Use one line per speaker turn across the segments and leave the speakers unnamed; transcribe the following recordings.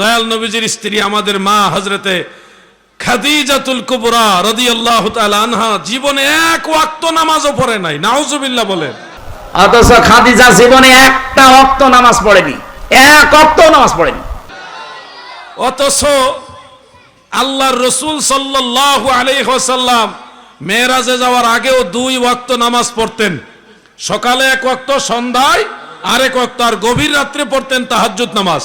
দয়াল নবীজির স্ত্রী আমাদের মা হজরতে খাদিজাতুল কুবরা রাদিয়াল্লাহু তাআলা আনহা জীবনে এক ওয়াক্ত নামাজও পড়ে নাই। নাউজুবিল্লাহ বলে
অথচ খাদিজা জীবনে একটা অক্ত নামাজ পড়েনি। এক অক্ত নামাজ পড়েনি।
অথচ আল্লাহর রসুল সাল্লাল্লাহু আলাইহি ওয়াসাল্লাম মেরাজে যাওয়ার আগেও দুই ওয়াক্ত নামাজ পড়তেন। সকালে এক ওয়াক্ত সন্ধ্যায় আরেক ওয়াক্ত আর গভীর রাত্রে পড়তেন তাহাজ্জুদ নামাজ।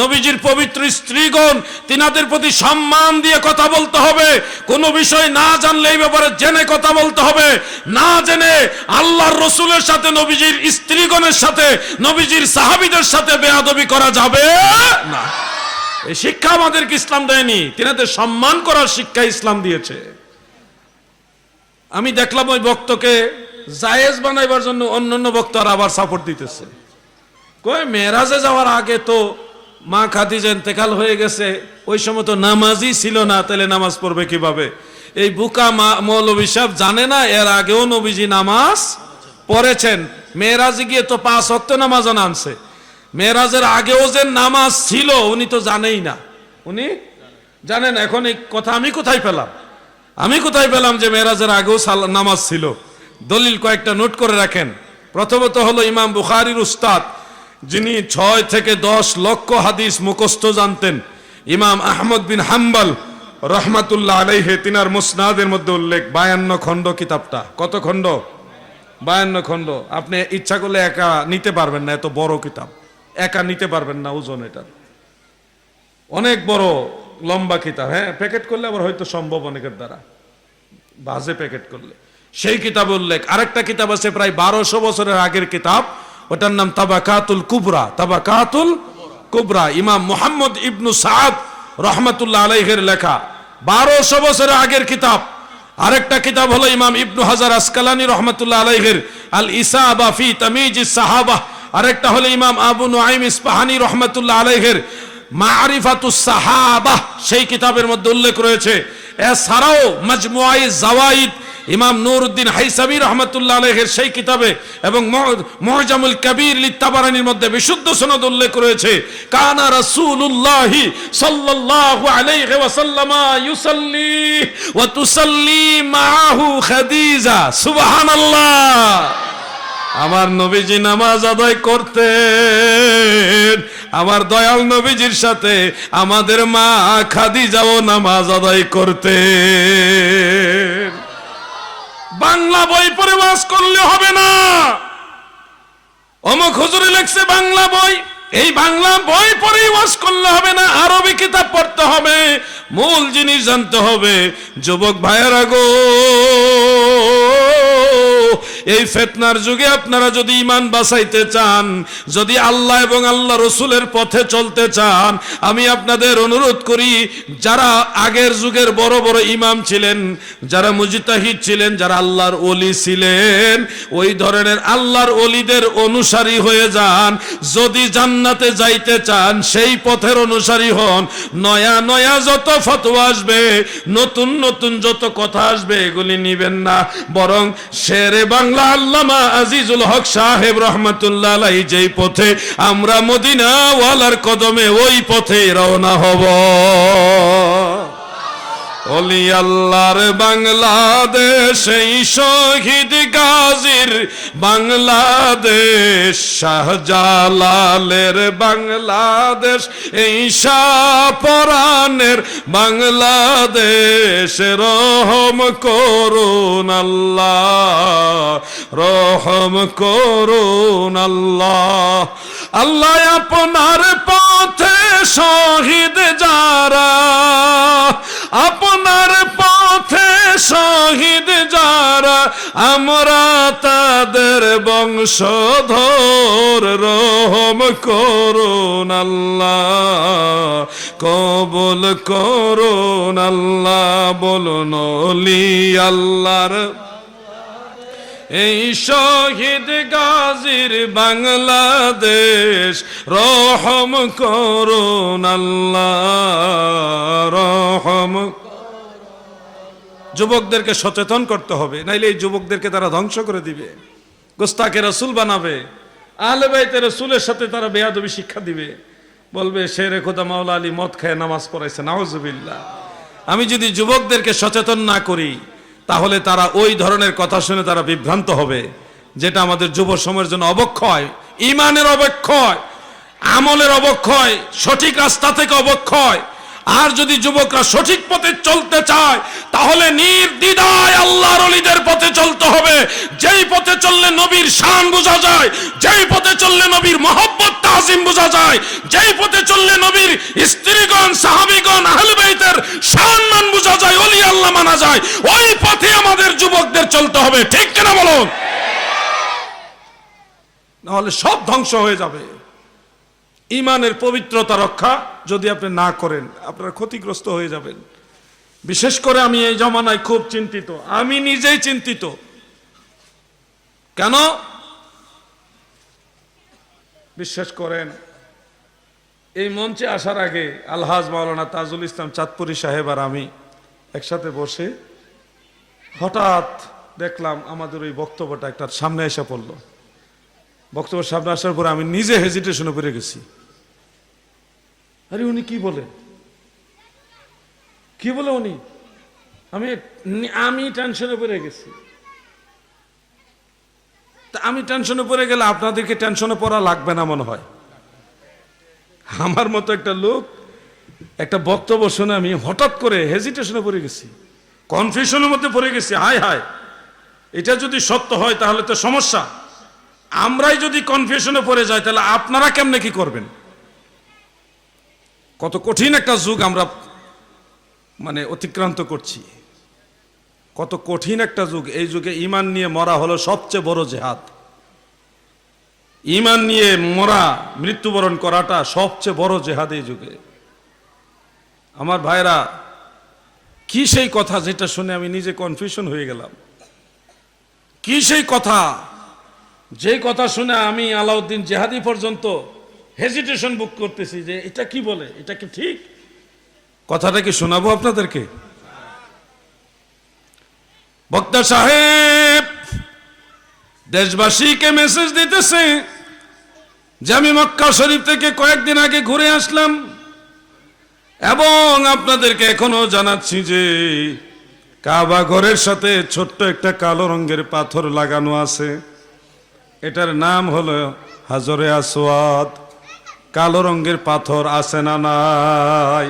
নবীজির পবিত্র স্ত্রীগণ, তিনাদের প্রতি সম্মান দিয়ে কথা বলতে হবে। কোনো বিষয় না জানলে এই ব্যাপারে জেনে কথা বলতে হবে। না জেনে আল্লাহর রসুলের সাথে, নবীজির স্ত্রীগণের সাথে, নবীজির সাহাবিদের সাথে বেয়াদবি করা যাবে না। এই শিক্ষা আমাদেরকে ইসলাম দেয়নি। তিনাদের সম্মান করার শিক্ষা ইসলাম দিয়েছে। আমি দেখলাম ওই বক্তকে জায়েজ বানাইবার জন্য অন্য অন্য বক্তার আবার সাপোর্ট দিতেছে। কই মেরাজে যাওয়ার আগে তো মা খাদিজা ইন্তেকাল হয়ে গেছে, ওই সময় তো নামাজই ছিল না, তাহলে নামাজ পড়বে কীভাবে? এই বুকা মা- মৌলভী সাহেব জানে না, এর আগেও নবীজি নামাজ পড়েছেন। মেয়েরাজে গিয়ে তো পাঁচ অক্ত নামাজ আনছে। মেয়েরাজের আগেও যে নামাজ ছিল, উনি তো জানেই না। উনি জানেন, এখন এই কথা আমি কোথায় পেলাম? আমি কোথায় পেলাম যে মেয়েরাজের আগেও নামাজ ছিল? দলিল কয়েকটা নোট করে রাখেন। প্রথমত হলো ইমাম বুখারির উস্তাদ যিনি ছয় থেকে দশ লক্ষ হাদিস মুখস্থ জানতেন, ইমাম আহমদ বিন হাম্বাল রহমাতুল্লাহ আলাইহে, তিনার মুসনাদের মধ্যে উল্লেখ, বায়ান্ন খণ্ড কিতাবটা। কত খণ্ড? বায়ান্ন খণ্ড। আপনি ইচ্ছা করলে একা নিতে পারবেন না, এত বড় কিতাব। একা নিতে পারবেন না ওজন এটা অনেক বড়, লম্বা কিতাব। হ্যাঁ প্যাকেট করলে আবার হয়তো সম্ভব অনেকের দ্বারা। বাজে প্যাকেট করলে। সেই কিতাব উল্লেখ। আরেকটা কিতাব আছে প্রায় বারোশো বছরের আগের কিতাব ওটার নাম তাবাকাতুল কুবরা তাবাকাতুল কুবরা। ইমাম মোহাম্মদ ইবনু সাদ রহমতুল্লাহ আলাইহের লেখা, বারোশো বছরের আগের কিতাব। আরেকটা কিতাব হলো ইমাম ইবনু হাজার আসকালানি রহমতুল্লাহ আলাইহের আল ইসাবা ফি তামিজ সাহাবা। আরেকটা হলো ইমাম আবু নুআইম ইসপাহানি রহমতুল্লাহ আলাইহের, মারিফাতুস সাহাবা। সেই কিতাবের মধ্যে উল্লেখ রয়েছে এছাড়াও মাজমুআই জাওয়াইদ ইমাম নুরউদ্দিন হাইসাবি রহমতুল্লাহ আলাইহের সেই কিতাবে এবং মুআজামুল কবির লিত্তাবারানির মধ্যে বিশুদ্ধ সনদ উল্লেখ রয়েছে। কানা রাসূলুল্লাহি সাল্লাল্লাহু আলাইহি ওয়াসাল্লাম ইউসাল্লি ওয়া তুসাল্লি মাআহু খাদিজা। সুবহানাল্লাহ! আমার নবীজি নামাজ আদায় করতে আমার দয়াল নবীজির সাথে আমাদের মা খাদিজাও নামাজ আদায় করতে বাংলা বই পড়ে বাস করলে হবে না। অমুক হুজুরে লেখছে বাংলা বই। এই বাংলা বই পড়েই ওয়াজ করলে হবে না, আরবি কিতাব পড়তে হবে। মূল জিনিস জানতে হবে। যুবক ভাইয়েরা গো। এই ফেতনার যুগে আপনারা যদি ইমান বাঁচাইতে চান, যদি আল্লাহ এবং আল্লাহ রসুলের পথে চলতে চান, আমি আপনাদের অনুরোধ করি, যারা আগের যুগের বড় বড় ইমাম ছিলেন, যারা মুজিতাহিদ ছিলেন, যারা আল্লাহর অলি ছিলেন, ওই ধরনের আল্লাহর অলিদের অনুসারী হয়ে যান। যদি জান্নাতে যাইতে চান, সেই পথের অনুসারী হন। নয়া নয়া যত ফতোয়া আসবে, নতুন নতুন যত কথা আসবে, এগুলি নিবেন না। বরং শেরে বাংলা আল্লামা আজিজুল হক সাহেব রহমতুল্লাহ আলাই যেই পথে আমরা মদিনা ওয়ালার কদমে ওই পথে রওনা হব। অলি আল্লাহর বাংলাদেশ এই শহীদ গাজীর বাংলাদেশ, শাহজালালের বাংলাদেশ, এই শাহপরানের বাংলাদেশ। রহম করুন আল্লাহ, রহম করুন আল্লাহ। আল্লাহ আপনার পথে আমরা তাদের বংশধর, রহম করুন আল্লাহ, কবুল করুন আল্লাহ, বলুন অলি আল্লাহর। এই শহীদ গাজীর বাংলাদেশ, রহম করুন আল্লাহ, রহম যুবকদেরকে সচেতন করতে হবে, নাইলে এই যুবকদেরকে তারা ধ্বংস করে দিবে। গোস্তাকে রসুল বানাবে, আহলে বাইতে রসুলের সাথে তারা বেয়াদবি শিক্ষা দিবে। বলবে, শেরে খোদা মাওলা আলী, মদ খায় নামাজ পড়াইছে নাওজুবিল্লাহ আমি যদি যুবকদেরকে সচেতন না করি, তাহলে তারা ওই ধরনের কথা শুনে তারা বিভ্রান্ত হবে, যেটা আমাদের যুব সময়ের জন্য অবক্ষয়, ইমানের অবক্ষয়, আমলের অবক্ষয়, সঠিক রাস্তা থেকে অবক্ষয় আর যদি যুবকরা সঠিক পথে চলতে চায়, তাহলে নির্দ্বিধায় আল্লাহর অলিদের পথে চলতে হবে। যেই পথে চললে নবীর শান বোঝা যায়, যেই পথে চললে নবীর মহব্বত, তাজিম বোঝা যায়, যেই পথে চললে নবীর স্ত্রীগণ, সাহাবিগণ, আহলবেইতের সম্মান বোঝা যায়, অলি আল্লাহ মানা যায়, ওই পথে আমাদের যুবকদের চলতে হবে। ঠিক কিনা বলুন? নাহলে সব ধ্বংস হয়ে যাবে। ইমানের পবিত্রতা রক্ষা যদি আপনি না করেন, আপনারা ক্ষতিগ্রস্ত হয়ে যাবেন। বিশেষ করে আমি এই জমানায় খুব চিন্তিত। আমি নিজেই চিন্তিত। কেন? বিশ্বাস করেন, এই মঞ্চে আসার আগে আলহাজ মাওলানা তাজুল ইসলাম চাঁদপুরি সাহেব আর আমি একসাথে বসে হঠাৎ দেখলাম আমাদের ওই বক্তব্যটা একটা সামনে এসে পড়ল। বক্তব্য সামনে আসার পরে আমি নিজে হেজিটেশনে পড়ে গেছি। আরে উনি কি বলেন কি বলে উনি? আমি আমি টেনশনে পড়ে গেছি। তা আমি টেনশনে পড়ে গেলে আপনাদেরকে টেনশনে পড়া লাগবে না মনে হয়। আমার মতো একটা লোক একটা বক্তব্য শুনে আমি হঠাৎ করে হেজিটেশনে পড়ে গেছি। কনফিউশনের মধ্যে পড়ে গেছি। হায় হায়। এটা যদি সত্য হয় তাহলে তো সমস্যা। আমরাই যদি কনফিউশনে পড়ে যাই, তাহলে আপনারা কেমনে কি করবেন? কত কঠিন একটা যুগ আমরা মানে অতিক্রান্ত করছি। কত কঠিন একটা যুগ। এই যুগে ইমান নিয়ে মরা হলো সবচেয়ে বড় জেহাদ। ইমান নিয়ে মরা, মৃত্যুবরণ করাটা সবচেয়ে বড় জেহাদ এই যুগে। আমার ভাইরা কি সেই কথা যেটা শুনে আমি নিজে কনফিউশন হয়ে গেলাম? কি সেই কথা যে কথা শুনে আমি আলাউদ্দিন জেহাদি পর্যন্ত হেজিটেশন বুক করতেছি যে এটা কি বলে? এটা কি ঠিক? কথাটা কি শোনাবো আপনাদেরকে? বক্তা সাহেব, দেশবাসীকে মেসেজ দিতেছে যে আমি মক্কা শরীফ থেকে কয়েকদিন আগে ঘুরে আসলাম এবং আপনাদেরকে এখনও জানাচ্ছি যে কাবা ঘরের সাথে ছোট্ট একটা কালো রঙের পাথর লাগানো আছে। এটার নাম হলো হাজরে আসওয়াদ। কালো রঙের পাথর আছে না নাই?